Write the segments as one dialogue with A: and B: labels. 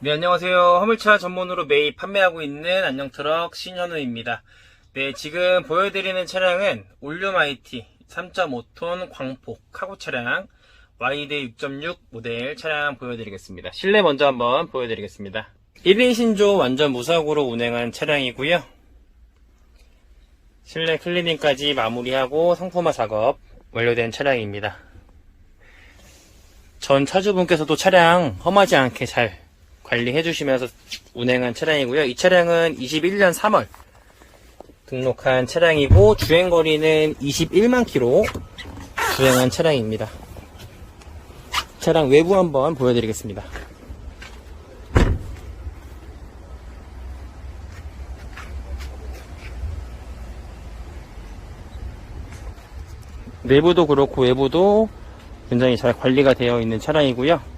A: 네, 안녕하세요. 화물차 전문으로 매입 판매하고 있는 안녕트럭 신현우입니다. 네, 지금 보여드리는 차량은 올륨 IT 3.5톤 광폭 카고 차량 YD 6.6 모델 차량 보여드리겠습니다. 실내 먼저 한번 보여드리겠습니다. 1인 신조 완전 무사고로 운행한 차량이고요. 실내 클리닝까지 마무리하고 상품화 작업 완료된 차량입니다. 전 차주분께서도 차량 험하지 않게 잘 관리해 주시면서 운행한 차량이고요. 이 차량은 21년 3월 등록한 차량이고 주행 거리는 21만 킬로 주행한 차량입니다. 차량 외부 한번 보여드리겠습니다. 내부도 그렇고 외부도 굉장히 잘 관리가 되어 있는 차량이고요.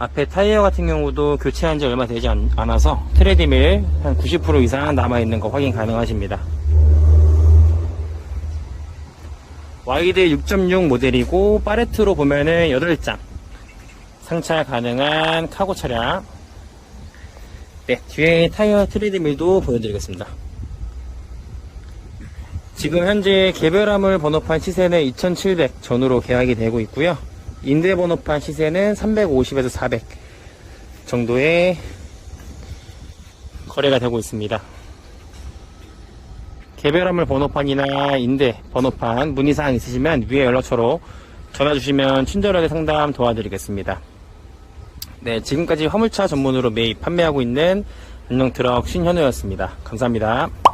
A: 앞에 타이어 같은 경우도 교체한 지 얼마 되지 않, 아서 트레디밀 한 90% 이상 남아있는 거 확인 가능하십니다. 와이드 6.6 모델이고 파레트로 보면은 8장 상차 가능한 카고 차량 네, 뒤에 타이어 트레디밀도 보여드리겠습니다. 지금 현재 개별화물 번호판 시세는 2,700 전후로 계약이 되고 있고요. 임대 번호판 시세는 350에서 400 정도의 거래가 되고 있습니다. 개별화물 번호판이나 임대 번호판 문의사항 있으시면 위에 연락처로 전화 주시면 친절하게 상담 도와드리겠습니다. 네, 지금까지 화물차 전문으로 매입 판매하고 있는 안녕트럭 신현우였습니다. 감사합니다.